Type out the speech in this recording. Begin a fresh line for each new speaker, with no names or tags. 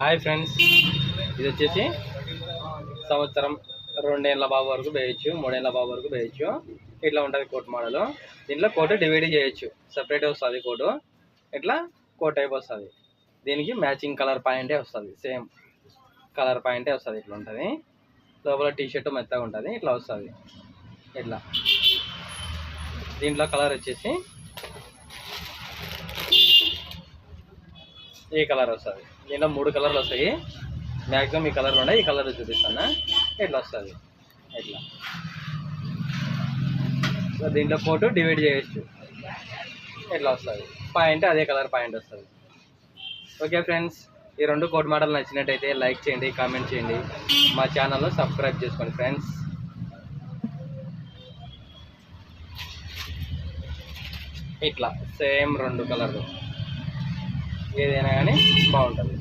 Hi friends. ఇది వచ్చేసి సంవత్సరం రెండేళ్ళ బాబు వరకు వేయచ్చు మూడేళ్ళ బాబు వరకు వేయచ్చు. ఇట్లా ఉంటుంది కోట్ మోడల్. దీంట్లో కోట్ డివైడ్ చేయొచ్చు. సపరేట్ వస్తుంది కోటు. ఇట్లా కోట్ టైప్ వస్తుంది. దీనికి మ్యాచింగ్ కలర్ పాయింటే వస్తుంది. సేమ్ కలర్ పాయింటే వస్తుంది. ఇట్లా ఉంటుంది. లోపల టీషర్టు మెత్తగా ఉంటుంది. ఇట్లా వస్తుంది. ఇట్లా. దీంట్లో కలర్ వచ్చేసి ఈ కలర్ వస్తుంది. దీంట్లో మూడు కలర్లు వస్తాయి. మ్యాక్సిమం ఈ కలర్ ఉన్నాయి. ఈ కలర్ చూపిస్తాను? ఇట్లా వస్తుంది. ఇట్లా. సో దీంట్లో ఫోటో డివైడ్ చేయొచ్చు. ఇట్లా వస్తుంది. పాయింట్ అదే కలర్ పాయింట్ వస్తుంది. ఓకే ఫ్రెండ్స్ ఈ రెండు కోట్ మోడల్ నచ్చినట్టయితే లైక్ చేయండి కామెంట్ చేయండి. మా ఛానల్లో సబ్స్క్రైబ్ చేసుకోండి ఫ్రెండ్స్ ఇట్లా. సేమ్ రెండు కలర్లు. ఏదైనా కానీ బాగుంటుంది.